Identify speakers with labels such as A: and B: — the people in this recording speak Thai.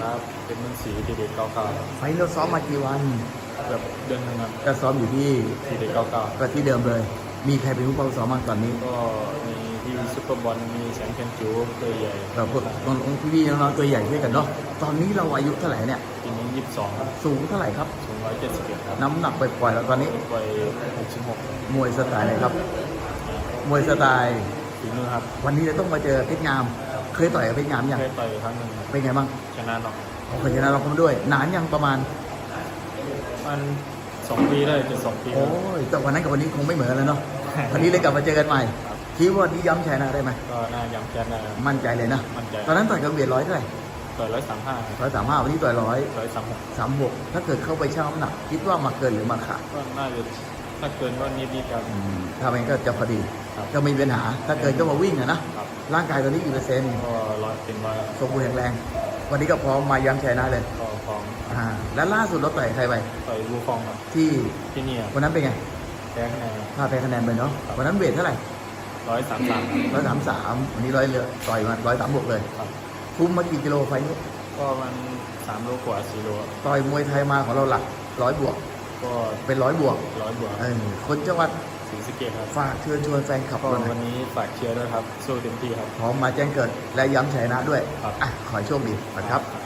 A: ครับเป็นมันสีทีเด็กเก้าเก้า
B: ไฟล์เราซ้อมมากี่วัน
A: แบบเดือนหนึงครับ
B: ก็ซ้อมอยู่ที่
A: ทีเด็กเก้าเก้า
B: ก็ที่เดิมเลย มีใครเป็นผู้เป้าซ้อมบ้างตอนนี้
A: ก็มีที่ซุปเปอร์บอลมีแชมป์เปี้ยนจูตัวใหญ่
B: เราพวกน้องๆพี่ๆน้องๆตัวใหญ่ด้วยกันเนาะตอนนี้เราอายุเท่าไหร่เนี่ย
A: ปีนี้ยี่สิบสองครับ
B: สูงเท่าไหร่ครับ
A: สูงร้อยเจ็ดสิบเอ็ดครับ
B: น้ำหนักปล่อยๆแล้วตอนนี้
A: ไปหกสิบหก
B: มวยสไตล์อะไรครับมวยสไตล์
A: ฝีมือครับ
B: วันนี้เราต้องมาเจอเพชรงาม เคยต่อยกับเพชรงามยัง
A: เคยต่อยครั้งหนึ่งครับ
B: เป็นไงบ้าง
A: ชนะน็อก
B: เคยชนะเราเขาด้วย นานยังประมาณ
A: มันสองปีได้เป็นสองปี
B: โอ้ยแต่วันนั้นกับวันนี้คงไม่เหมือนกันแล้วเนาะวันนี้เลยกลับมาเจอกันใหม่คิดว่านี้ย้ำชนะได้ไหม
A: ก็น่าย้ำแค้นนะครับ
B: มั่นใจเลยนะ
A: มั่นใจ
B: ตอนนั้นต่อยกับเบียดร้อยเท่าไหร่
A: ต่อยร้อยสามห้า
B: ร้อยสามห้าวันนี้ต่อยร้อย
A: ร้อยสามหก
B: สามบวกถ้าเกิดเข้าไปช่างน้ำหนัก คิดว่ามาเกินหรือมาขาด
A: ก็น่าจะถ้าเกินก็นิดนิดๆครับ
B: อืมถ้ามันก็จะพอดี
A: ครับ
B: ก็ไม่มีปัญหาถ้าเกินก็มาวิ่งอะนะ
A: ค รับ
B: ร่างกายตอนนี้กี่เปอร์เซ็นต์
A: ก็ร้อยเป็นร้อย
B: สมบูรณ์แข็งแรง วันนี้ก็พร้อมมาย้ำชนะเลย
A: ก็ของ
B: อ่าแล้วล่าสุดเราต่อยใครไป
A: ต่อยวูฟองครับ
B: ที่
A: ที่นี่ครับ
B: วันนั้นเป็นไง
A: แพ้คะแนน
B: พลาดแพ้คะแนนไปเนาะวันนั้นเวทเท่าไหร่
A: ร้อยสามสาม
B: ร้อยสามสามวันนี้ร้อยเหลือต่อยมาร้อยสามบวกเลย
A: ครับ
B: คุ้มมากี่กิโลไฟล์นี้
A: ก็มันสามโลกว่าสี่โลครับ
B: ต่อยมวยไทยมาของเราหลักร้อยบวก
A: ก็
B: เป็นร้อยบวก
A: ร้อยบวก
B: เออคนจังหวัด
A: สีสะเกตครับ
B: ฝากเชิญชวนแฟนคลับ
A: ก็
B: เราหน่
A: วั
B: อย
A: นนี้ฝากเชียร์ด้วยครับสู้เต็มที่ครับ
B: พร้อมมาแจ้งเกิดและย้ำชัยนะด้วย
A: ครับ
B: อะขอให้โชคดีนะครับ
A: ครับ